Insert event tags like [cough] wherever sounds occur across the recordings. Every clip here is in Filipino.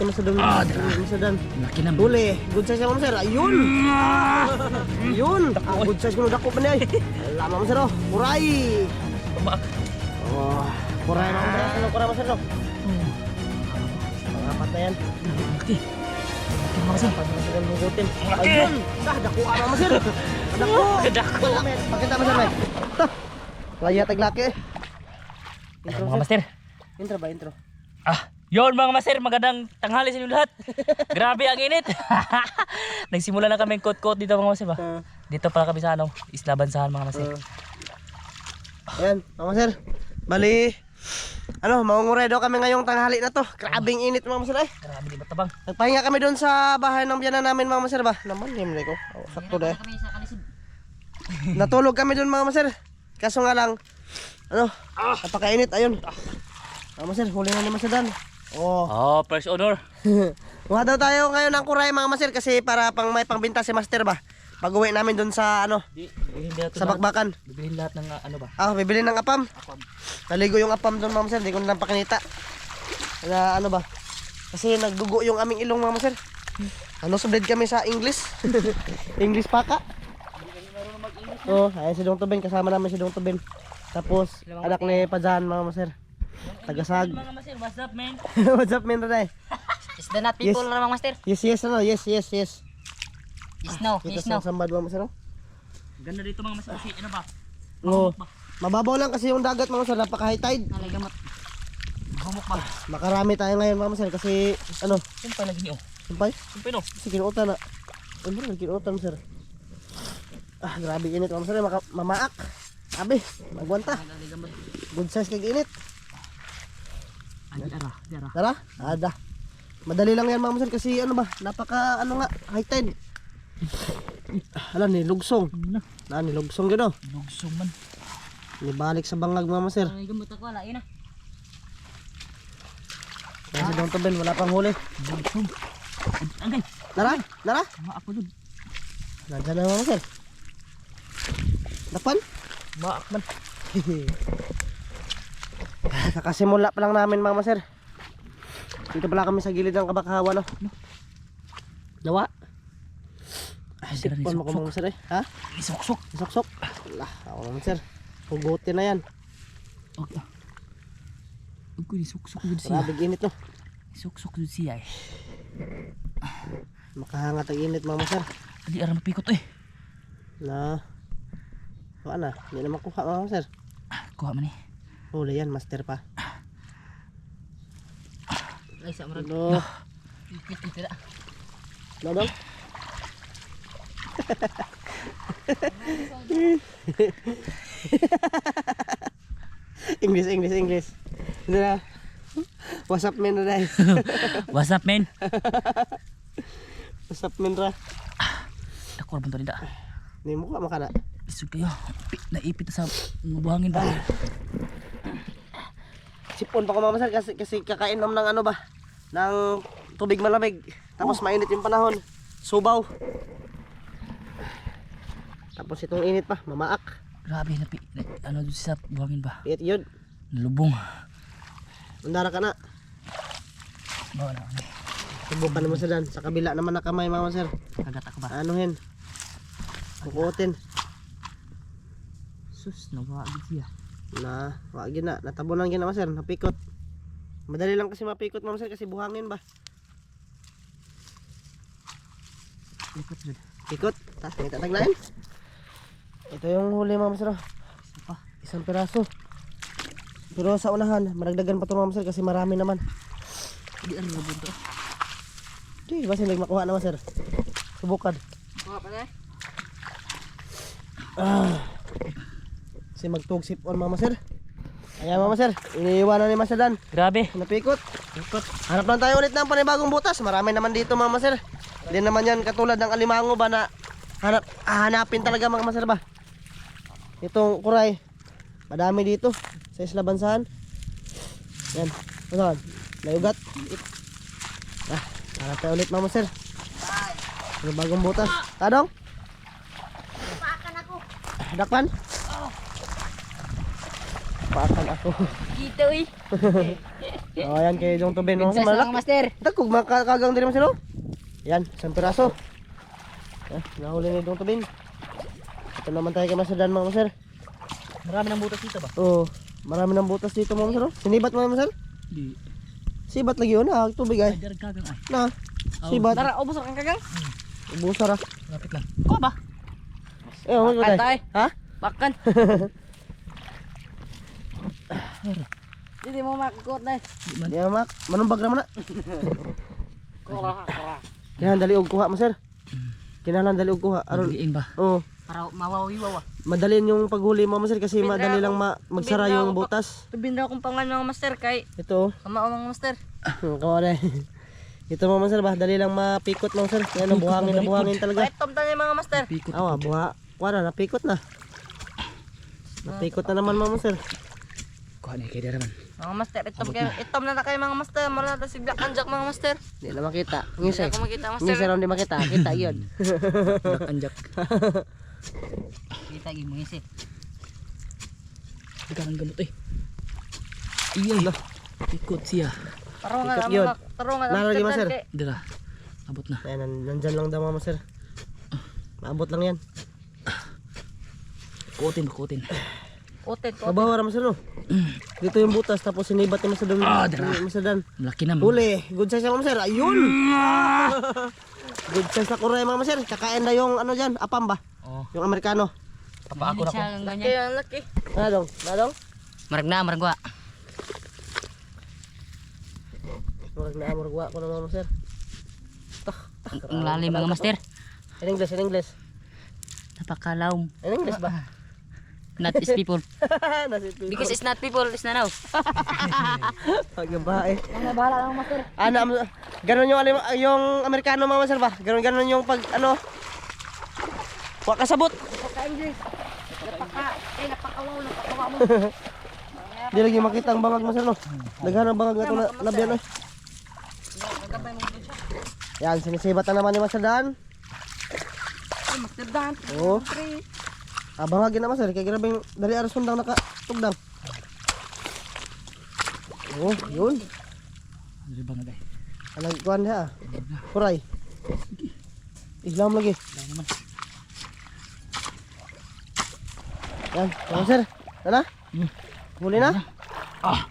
ni Masadan. Ah, Masadan. Laki na. Huli. Good size mo sir. Ayun. Ayun. [laughs] Ah, good size ko na dako pa niya. Lama mo sir oh. Kuray. Tumaak. Oh. Kuray na mo sir. Ano kuray mo sir oh. Mga patayan. Laki. Laki mga sir. Pag. Laki. Ayun. Dah, dako ano mo sir. [laughs] Dako. [laughs] Dako. Pakita mo sir. Mike. Laya taglaki. Intro Mga sir. master. Intro ba intro? Ah, yon mga master, magandang tanghali sa inyo lahat. [laughs] Grabe ang init. [laughs] Nagsimula na kami kot-kot dito mga master ba? Uh, Dito pala kami sa ano, Isla Bansahan mga master. uh, ayan, mga sir. Bali, ano, maunguray daw kami ngayong tanghali na to. Grabing init mga sir eh. Grabe di matabang. Nagpahinga kami doon sa bahay ng biyanan namin mga sir ba? Naman, hindi ko. Oh, sakto sa kalisod. Natulog kami doon mga sir. Kaso nga lang, ano, napakainit, ayun. Mga sir, huli na ni Masadan. Oh. Oh, first honor. [laughs] Kuha daw tayo ngayon ng kuray mga master kasi para pang may pangbinta si master ba. Pag uwi namin doon sa ano, Di, bibilhin lahat sa bakbakan. Bibilhin lahat ng uh, ano ba? Ah, bibili ng apam. Apam. Naligo yung apam doon mga master, hindi ko na lang pakinita. Na ano ba? Kasi nagdugo yung aming ilong mga master. Ano sublid kami sa English? [laughs] English paka. Oh, ayan si Dong Tubin, kasama namin si Dong Tubin. Tapos, anak ni Pajan mga master. Tagasag. Mga master, what's up man? [laughs] What's up, men, Ray? Is the not Yes. people na mga master? Yes, yes, ano? Yes, yes, yes. Is no, sa no. sambad ba, master? Ganda dito mga master ano ba? Oo. Mababaw lang kasi yung dagat mga sir, napaka high tide. Nalagamot. Humok ba? Makarami tayo ngayon mga sir kasi ano, Sumpay lagi niyo. sumpay, Sumpay no. kasi kinuutan na. Ano rin kinuutan sir. Ah, grabe init mga sir, maka, mamaak. Sabi, magwanta. Good size kag init. Ay, ara, ara. Tara, ada. Madali lang yan sir kasi ano ba, napaka ano nga, high tide. Ah, Ala ni lugsong. Ano na? Na ni lugsong gino. Lugsong man. Ni balik sa bangag mga sir. Nalagamot ako, wala, yun na. Kaya si Don Toben, wala pang huli. Lugsong. Angay. Nara, nara. Maak mo dun. Nandiyan na mga sir. Dapan? Maak man. [laughs] Kakasimula pa lang namin mga sir. Dito pala kami sa gilid ng kabakawan no. Dawa. Ay, Sipon mo ko mga sir eh. Ha? Isok-sok. Sok-sok. Lah, ako naman sir. Hugutin na yan. Okay. Huwag ko isok-sok dun siya. Grabe init no. Isok-sok dun siya eh. Makahangat ang init mga sir. Hindi aram mapikot eh. Na. Kuha na. Hindi na makuha mga sir. Ah, Kuha man eh. Huli yan, master pa. Ay, sa marag. Ano? Ipit, ipit na. Ano daw? English, English, English. Na. What's up, men, na [laughs] What's up man? What's up, men, ra? Ako rin to nila. Hindi mo ka makana. Isog kayo. Pi- Naipit na sa buhangin ba? Sipon pa ko mama sir kasi, kasi kakainom ng ano ba? Ng tubig malamig. Tapos mainit yung panahon. Subaw. Tapos itong init pa, mamaak. Grabe, na, ano dun sa buhangin ba? Iyot yun. Nalubong. Mandara ka na. Bawa na. Subukan naman sa dan. Sa kabila naman na kamay mama sir. Kagat ako ba? Anuhin. Bukutin. Sus, nawagid siya. Na, wag yun na. Natabunan naman sir. Napikot. Madali lang kasi mapikot mama sir kasi buhangin ba? Likot dun. Pikot. Tas, may tataglain. Ito yung huli mama sir. oh. Pa. Isang piraso. Pero sa unahan, maragdagan pa ito mama sir kasi marami naman. Hindi ano na bunto. Di, basta hindi makuha naman sir. Subukan. Kuha pa na. Ah. Kasi magtugsip on mama sir. Ayan mama sir, iniiwanan ni Masadan. Grabe. Napikot. Pikot. Hanap lang tayo ulit ng panibagong butas. Marami naman dito mama sir. Hindi naman yan katulad ng alimango ba na hanap, hanapin talaga mga maser ba. Itong kuray. Madami dito sa Isla Bansahan. Yan. Ano Layugat. Ah, hanap tayo ulit mama sir. Panibagong butas. Tadong? Dakpan? Ako. Dito eh. Oh, ayan kay Dong Tubin. Mga Princess master, mga malaki. master. Takog makakagang din sila. Yan, isang piraso. Eh, nahuli ni Dong Tubin. Ito naman tayo kay Master Dan mga master. Marami ng butas dito ba? Oo, marami ng butas dito mga master. oh. Sinibat mga master? Di. Sibat lagi yun ah, tubig ay. Na, sibat. Tara, ubos ang kagang. Ubusar ah. Lapit lang. Ko ba? Eh, oh, Makan tay. tayo. Ha? Bakan. [laughs] Hindi mo makikot na. Di mak, manumbag naman na. [laughs] Kora, kora. Kaya dali og kuha master. Kinalan dali og kuha. Aron, ba? oh, Para mawawiwaw madalin yung paghuli mga master kasi madali lang ma magsara yung butas. Tubin daw akong pangalan mga master kay Ito, kama mga master. oh. [laughs] Kawa na. [laughs] Ito mga master ba, dali lang mapikot mga master. Kaya no, buhangin na buhangin talaga. Kahit tom tayo mga master. Pikot. Awa, buha. Wala, napikot na. Napikot na naman mga master. Kuha na kay Daraman. Mga master, itom kayo. Itom na na kayo mga master. Mula na si Black and Jack mga master. Hindi na makita. Hindi Ngisi. ako makita master. raw hindi makita. Kita yun. [laughs] Black anjak. Kita gi mo isi. Ikaw ang gamot eh. Iyay. Pikot siya. Taro nga Ikot yun. mga taro nga Nalagay, master. master. kay- Dira. Abot na. Ayan, nan- nandyan lang daw mga master. Maabot lang yan. Kutin, kutin. Utet, utet. Mabawa ra master no. Dito yung butas tapos sinibat ni master Dan. Ah, dara. Master Dan. Malaki naman. Huli. Good size mga master. Ayun. [laughs] Good size na kuray mga master. Kakain na yung ano dyan. Apam ba? Oh. Yung Amerikano. Papa ako na ko. Laki ang laki. Ano dong? Ano dong? Marag na, marag wa. Murag na amurgwa ko na mga master. Ang lalim mga master. In English, in English. Napakalaum. In English ba? Not is [laughs] people. Because it's not people, it's na now. Pagbabae. Ano bahala lang master. Ano, am- ganun yung, alim- yung Amerikano mga master ba? Ganun, ganun yung pag, ano, Huwag kasabot. Napaka, eh, napakawaw, napakawaw mo. [laughs] Di lagi makita ang bangag master no. Daghan ang bangag na ito na labyan eh. Yan, sinisibat na naman ni Master Dan. Master Dan. Oo. Pre. Ah, bangagin na master. Kaya grabe yung dali aras sundang nakatugdang. Oh, yun. Ano ba nga day? Alag kuhan ha. Kuray. Islam lagi. Dahil naman. Yan, mga sir. Tara. Huli na. Ah.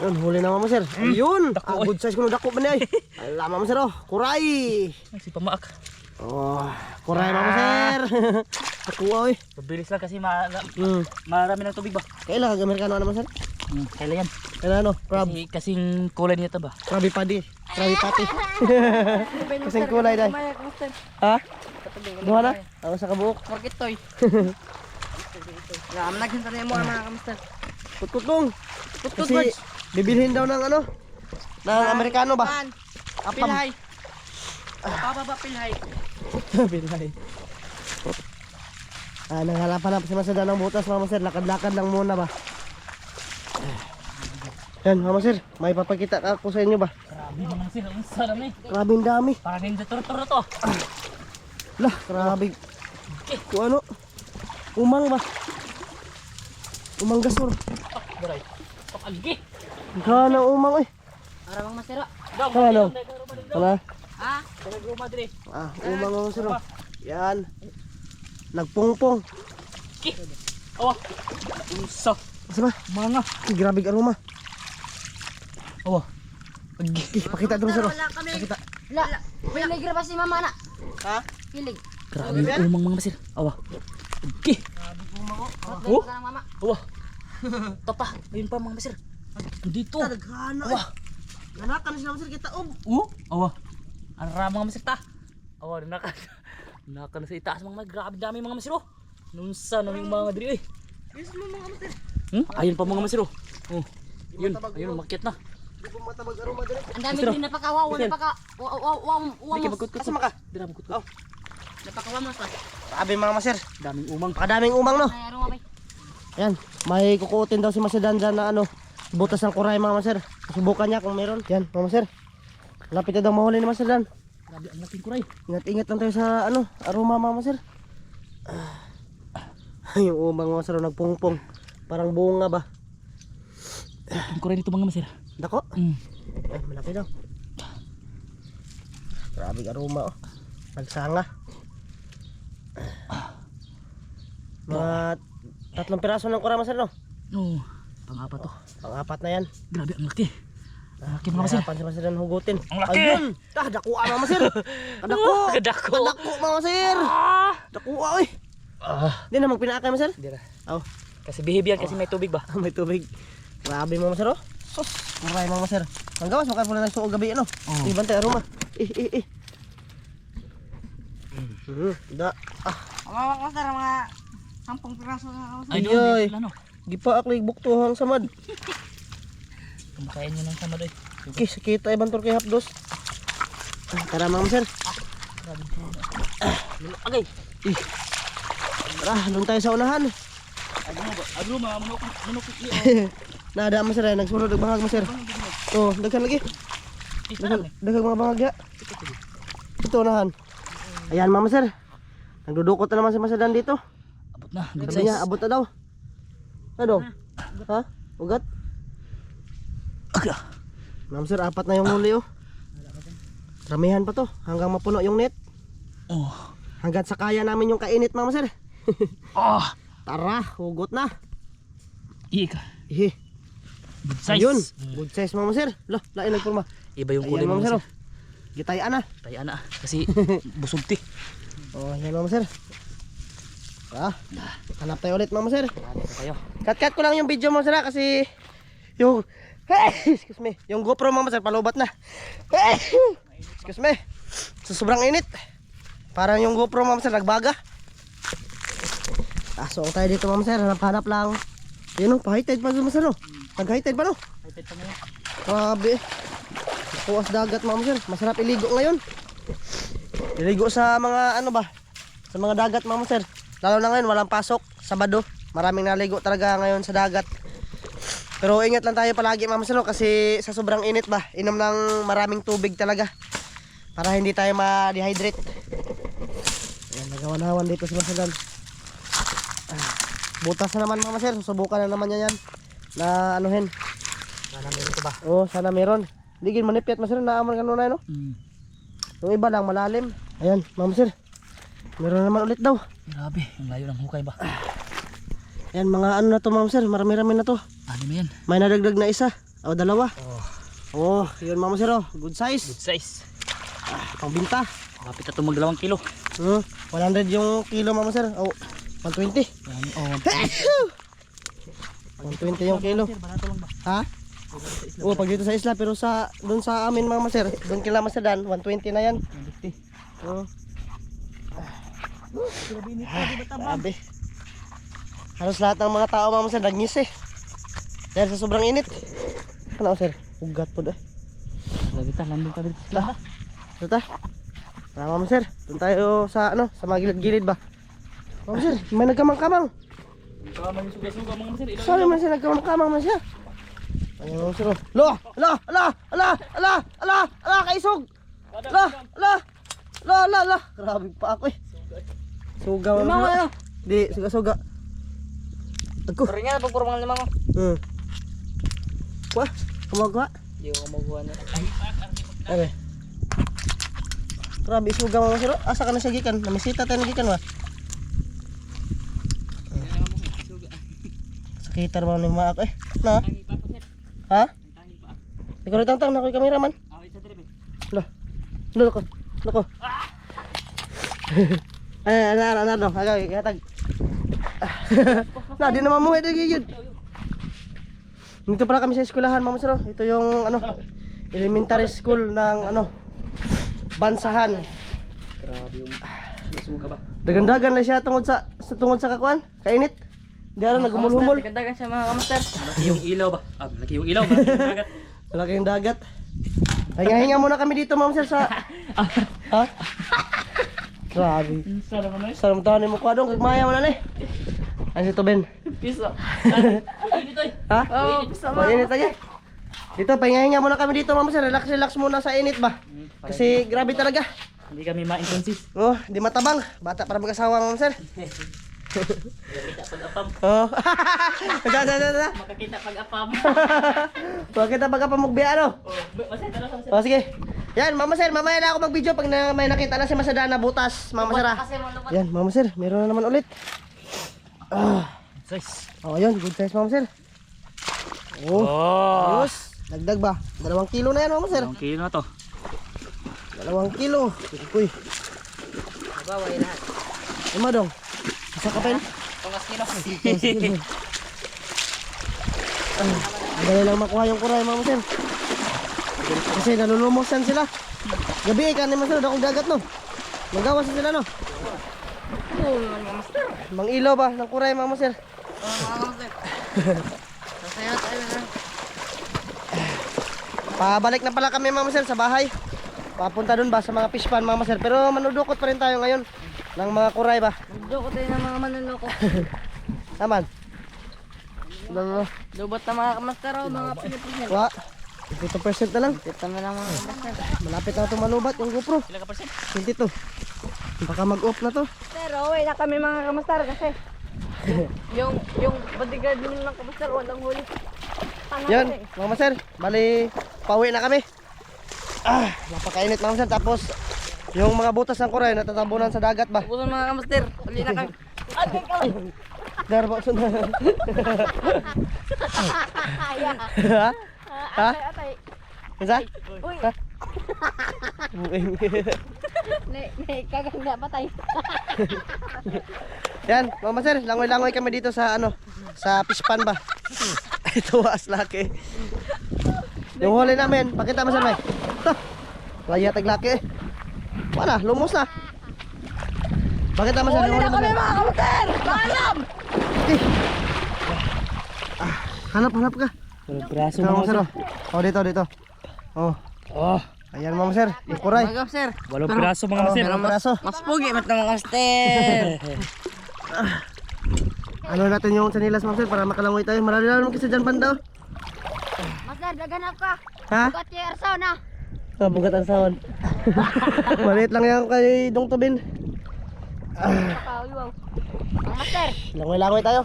Yun, huli na mga sir. Ayun. Ah, good size ko na dako ba niya eh. [laughs] Alam mga sir oh. Kuray. Ay, si Pamaak. Oh, kuray mga sir. [laughs] Ako oy. Mabilis lang kasi ma Hmm. marami ng tubig ba? Kailan kag Amerikano naman sir? Hmm, kailan yan? Kailan ano? Crab. Kasi, kasing kulay niya to ba? Krabi padi. Krabi pati. [laughs] Kasing kulay Master. Ha? Duha na? Ako sa kabuok. Forget toy. Ngam nagsin tayo mo mga kamusta. Putkutong. Putkut Kasi bibilhin daw ng ano? Ng Amerikano ba? Apam. Pilhay. Pababa pilhay. Bilay. [laughs] Ah, nanghalapan na si Masir ng butas mga masir. Lakad-lakad lang muna ba? Yan mga masir, may papakita ako sa inyo ba? Grabe naman sila. Ang sarami. Grabe ang dami. Parang ninja turtle to. Lah, grabe. Kung ano? Umang ba? Umang gasur. Daray. Pakalgi. Gana umang eh. Para mang masira. Dong, Ano? Wala. Ah, Dalag ruma dire. Ah, umang mga masir. oh. Yan. Nagpungpong. Ki. Awa. Unsa. Kasi ba? Mga. Grabe ka aroma. Awa. Agi. Eh, pakita doon sir. oh. wala. Pakita. La, pilig ra ba si mama na? Ha? Pilig. Grabe yung umang mga masir. Awa. Agi. Oh? Ka mama. Awa. [laughs] Tapa. Ayun pa mga masir. Dito. Nagana. Awa. Nanakan sila masir kita um. Oh. Awa. Ang rama mga masir ta. Awa. [laughs] Nakan. Nakan sa itaas mga masir. Grabe dami mga masir oh. Nunsa na yung mga diri eh. Yes mo mga masir. Hmm? Ayun pa mga masir oh. Oh. Yun. Ayun. Umakyat na. Ang dami din napakawaw, napaka wow wow wow wow. Asa maka? Dira magkut. Oh. Napakawaw mo sa. Grabe mga masir. Daming umang. Pakadaming umang no. Ay arong abay. Yan, may kukutin daw si Masedan dyan na ano, butas ng kuray mga maser. Subukan niya kung meron. Yan, mga maser. Lapit na daw mahuli ni Masedan. Grabe ang laking kuray. Ingat-ingat lang tayo sa ano, aroma mga maser. Ah, yung umang mga maser nagpungpong. Parang bunga ba? Ang kuray nito mga masir. Dako. Mm. Ay, malaki daw. Grabe aroma oh. Nagsanga. Mga tatlong piraso ng kura master no? Oo. Pang-apat to. Pang-apat na yan. Grabe, ang laki. Laki mga masir. Hirapan si master ng hugutin. Ang laki! Ayun! Ah, dakuha mga master! [laughs] Kadako! [laughs] Kadako. Kadako mga master! Ah! Dakuha oy! Ah. Di na magpinakay master? Dira. Oh, Kasi bihib yan kasi may tubig ba? [laughs] may tubig. Grabe mga master oh. Sus! Muray mga master. Ang gawas, makaya pala nagsuog gabi ano? Oo. Ibante aroma. Eh, eh, eh. Hmm, da. Ah, Mga master, mga sampung piraso na ako. Ay, di- Ano? gipa aklig buktuhang samad. Kumakain nyo ng samad ay. Okay, sakita ibang tur kay hapdos. Ah, Tara mga master. Agay. Eh. Tara, doon tayo sa unahan. Agro mga manok. Manok. [laughs] Nada master ay nagsulod og bahag master. Oh, daghan lagi. Daghang daghang mga bahagya. Ito unahan. Ayan mama sir. Nagdudukot na naman si Masadan dito. Abot na. Sabi niya, abot na daw. Ano? Ha? Ugat? Aga. Ma'am sir, apat na yung huli oh. Ramihan pa to, hanggang mapuno yung net. Oh. Hanggang sa kaya namin yung kainit mama sir. Ah. [laughs] Tara, hugot na. Ika. Ihe. Good size. Ayun, good size mama sir. Lah, lain nagpurma. Iba yung kulay mga sir. sir. oh. Gitayaan na. Tayo na. Kasi [laughs] busog ti. Oh, yan mama sir. Ah, hanap tayo ulit mama sir. Ano kayo? Cut-cut ko lang yung video mama sir ah, kasi yung [laughs] excuse me, yung GoPro mama sir palubat na. excuse me. Sa sobrang init. Parang yung GoPro mama sir nagbaga. Ah, so tayo dito mama sir, hanap-hanap lang. Yun oh, pa-high tide pa mama sir oh. Nag-high tide pa no? Ay, pa mo. Grabe. Puwas dagat mama sir. Masarap iligo ngayon. Iligo sa mga ano ba? Sa mga dagat mama sir. Lalo na ngayon walang pasok. Sabado. Maraming naligo talaga ngayon sa dagat. Pero ingat lang tayo palagi mama sir no? kasi sa sobrang init ba. Inom ng maraming tubig talaga. Para hindi tayo ma-dehydrate. Ayan, nagawan-hawan dito si Masadan. Ah, butas na naman mama sir. Susubukan na naman niya yan. Na anuhin. Sana meron ko ba? Oo, sana meron. Hindi gin manipyat masir na aman kanuna no. Hmm. Yung iba lang malalim. Ayan, ma'am sir. Meron naman ulit daw. Grabe. Ang layo ng hukay ba? Ayan, mga ano na to ma'am sir. Marami-rami na to. Ano yan? May nadagdag na isa. O dalawa. Oh. Oh, yun ma'am sir oh. Good size. Good size. Pangbinta. Kapit na itong magdalawang kilo. Hmm, 100 yung kilo ma'am sir. Oh, 120. Yan. Oh, 120 yung kilo. Ba? Ha? Oh, pag dito sa isla pero sa doon sa amin mga sir, doon kila Masadan, 120 na yan. 150. Oh. Grabe nito. Grabe. Halos lahat ng mga tao mama sir nagngis eh. Dahil sa sobrang init. Ano sir? Ugat po dah. Grabe ta. Landong ka dito. Lah. Ito ta. Tara mama sir. Doon tayo sa ano, sa mga gilid-gilid ba. Mama sir, may nagkamang-kamang. Baka may suga-suga mga. Ilaw. Sabi man siya nagkamang-kamang man siya. Ayun mama sir. Lo, ala, ala, ala, ala, ala, ala, kaisog. Ala, ala, ala, ala. Grabe pa ako eh. Suga mama sir. Di, suga-suga. Ako. Pero nga, pagpuro mga limang ko. Hmm. Wah, kumagawa. Hindi ko maguha na. Abe. Grabe suga mo sir. Asa ka na siya gikan? Namisita tayo gikan wa. Sakitar mo ni mga ako eh. Na? Ha? Ikaw rin tang na ko kameraman. Lo. Lo ko. Lo ko. Ay, ano, ano, ano, agay, katag. Na, di naman mo, ito gigid. Dito pala kami sa eskwelahan, Mama Sir. oh. Ito yung ano, elementary school ng ano, Bansahan. Grabe yung suga ba? Dagandagan na siya tungod sa, sa tungod sa kakuan. Kainit. Di alam nagumul-humol. Ganda siya mga kamaster. Malaki yung ilaw ba? Ah, malaki yung ilaw. Malaki [laughs] yung dagat. Malaki yung dagat. Hinga-hinga muna kami dito, Ma'am Sir, sa... [laughs] ha? Grabe. Sana naman eh. Sarang tahan mo kwa dong, kagmaya mo na ni. Ano si Tuben? Piso. Dito. Ha? Oo, bisa mo. Mainit tayo. Dito, pahinga-hinga muna kami dito, Ma'am Sir. Relax, relax muna sa init ba? Kasi grabe talaga. Hindi kami ma-intensis. Oh, di matabang. Bata para mag-asawa, Ma'am Sir. Makakita pag apam. Oh. [laughs] Sa sa sa sa. Makakita pag apam. Huwag kita baga pamugbiya ano. Oh, masay tara sa O sige. Yan, Mama Sir, mamaya na ako mag-video pag na, may nakita na si Masadana butas, Mama Sir. ah. Yan, Mama Sir, meron na naman ulit. Ah. Size. Oh, yun, good size, Mama Sir. Oh, Oh. ayos. Dagdag ba? Dalawang kilo na yan, Mama Sir. Ang kilo na to. Dalawang kilo. Uy, Bawa yun lahat. lima dong. Isa ka pa yun. Tungas kilo. Ang dali lang makuha yung kuray, Mama Sir. Kasi nalulumusan sila. Gabi eh, kanin Mama Sir, akong dagat no. Magawas sila no. Oo, mga master. Mang ilaw ba ng kuray, Mama Sir? Oo, mga master. Masaya tayo na. Pabalik na pala kami Mama Sir sa bahay. Papunta dun ba sa mga fish pan Mama Sir. Pero manudukot pa rin tayo ngayon ng mga kuray ba. Ko tayo ng mga manluloko. [laughs] Naman. Dalawa. Lubot na mga kamaster o mga pinipisin. Wa. 50% na lang. Dito na lang mga kamaster. Malapit na ito malubat yung GoPro. Sila ka percent? 22. Baka mag-off na to. Pero na kami mga kamaster kasi [laughs] yung yung bodyguard nyo ng kamaster walang huli. Tanga Yan, kasi. Mama Sir. Bali, pauwi na kami. Ah, napakainit Mama Sir. Tapos, yung mga butas ng kuray natatabunan sa dagat ba? Ubusan mga kamaster. Huli na kami. Agay ka lang. Darbo na. [laughs] [laughs] Ha? Ha? Atay, atay. Isa? Uy, Ha? Kaganda patay. [laughs] Yan, Mama Sir, langoy-langoy kami dito sa ano, sa fish pan ba? [laughs] Ito was laki. Yung huli namin, pakita mo sir, may. [laughs] Ito. Laya tag laki. Wala, lumos na. Pakita mo sir, yung huli namin. mga kamaster! Paalam! Okay. Ah, hanap, hanap ka. Braso Mama Sir. oh. Oh, dito, dito. Oh, Oh, ayan Mama Sir, yung kuray. Mga kamaster. walong piraso mga master. dalawang braso. Mas pugi mat mga kamaster. Ano natin yung sanilas, Mama Sir, para makalangoy tayo. Marami na naman kasi dyan banda. oh. Master, daganap ka. Ha? Bukat kay Arsaw na. Ah, bugat ang sahon. [laughs] Maliit lang yan kay Dong Tubin. Pakawiwaw. Ang master, Langoy-langoy tayo.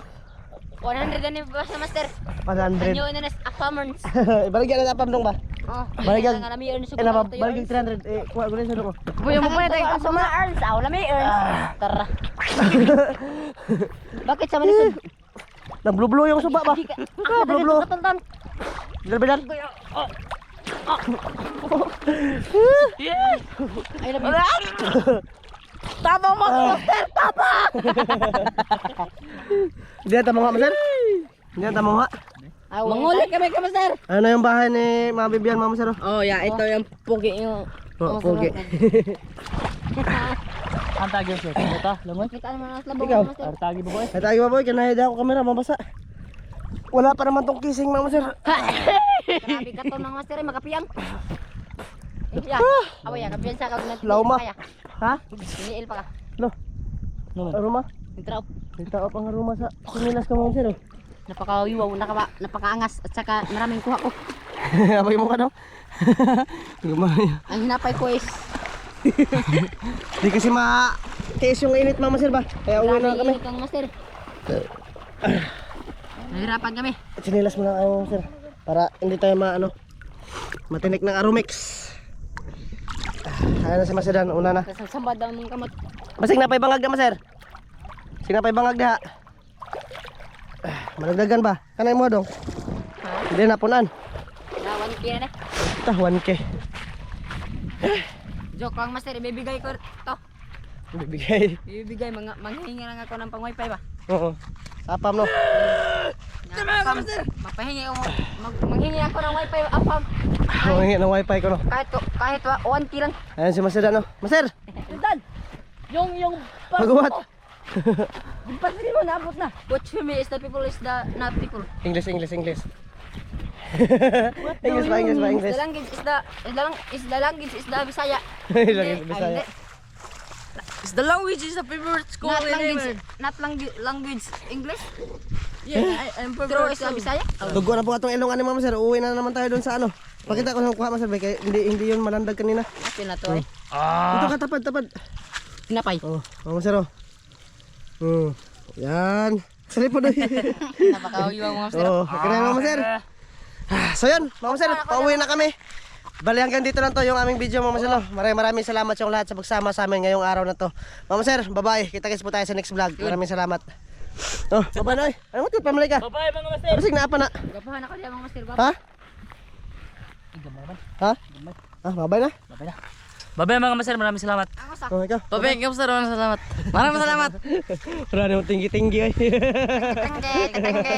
100 na [laughs] ba sa master? 100. Kanyo na nas apamons. Baligyan na apam dong ba? Oh, earn Eh, napa, baligyan 300. Eh, kuha ko rin sa ko. Buya mo pa tayo sa mga earns. Aw, lami earns. Tara. [laughs] Bakit sa manisod? Nang blue-blue yung suba ba? Ah, blue-blue. Katuntan. Bilal-bilal. Ay, lami. Tama mo, master. Tama. Hindi na tamo nga, Master? Hindi na tamo nga. Mangulit kami ka, master. Ano yung bahay ni Mama Bibian, Mama Sir? Oh, yeah, ito yung pugi yung Oh, pogi. [laughs] Ang tagi sir. Ito, langoy. Kita naman ang labong Ikaw? Ang tagi ba boy? Ay, tayo ba boy? Kanahid ako kamera, mabasa. Wala pa naman tong kissing, Mama Sir. Grabe ka to ng master ay makapiyang. Eh, ya. Awa ya, kapiyan sa kag Lauma. Ha? Iniil pa ka. Lo, Naman. aroma. Intraop. Dito ako pang aroma sa sinilas ka, Mama Sir. oh. Napakawiwaw, nakaba, napakaangas at saka maraming kuha ko. [laughs] Abay mo ka daw. [laughs] Gumaya. Ang hinapay ko is [laughs] Di kasi ma tiis yung init mama sir ba? Kaya uwi na kami. Kang master. Nahirapan kami. Sinilas mo na kayo sir. Para hindi tayo maano matinik ng Aromix. Ah, Ayan na si Masedan, una na. Sambad daw mong kamot. Masing napay bangag na maser. Sing napay bangag diha. Ah, Malagdagan ba? Kanay mo dong. Hindi na punan. Nawan kaya na. Ito, 1K. Joke lang master, ibibigay ko to. Bibigay. Ibibigay, mga, manghingi lang ako ng pang wifi ba? Oo. Sapam no. Apam, mapahingi ako, mag, manghingi ako ng wifi, apam. Humingi ng wifi ko no. Kahit, kahit 1K lang. Ayan si Masedan no. Maser, Dad, yung, yung, magawa. [laughs] yung pati mo naabot na. What to me is the people is the not people. English, English, English. [laughs] English ba, English ba, English? The language is the, is the, is the language is the Bisaya. [laughs] Language Hindi, Bisaya. It's the language is the favorite school Not in language, not language, language English. Yeah, I, I'm favorite is the Bisaya. Dugo na po atong ilong ani mama sir. Uwi na naman tayo doon sa ano. Pakita ko sa kuha mo sir. Kaya hindi hindi yun malandag kanina. Atin na to eh. Dito ka tapad tapad. Tinapay. Oh, mama sir oh. Hmm. Yan. Sali po doon. [laughs] Napakawiwang mga master. Oo, okay na mga sir. Ah, So yun, mga sir, pauwi na kami. Bali hanggang dito lang to yung aming video mga sir. Maraming maraming salamat sa lahat sa pagsama sa amin ngayong araw na to. Mga sir, bye-bye. Kita-kits po tayo sa next vlog. Maraming salamat. Oh, bye-bye na. Ano mo, pamilay ka? Bye-bye mga master. Ano na apa na? Gapahan ako diyan mga master ba? Ha? Ha? Ah, bye-bye na. Bye-bye na. Bye-bye mga master, maraming salamat. Oh, ikaw. Babay, kamusta maraming salamat. Maraming salamat. [laughs] Wala na tinggi-tinggi. oy. Tengke, tengke.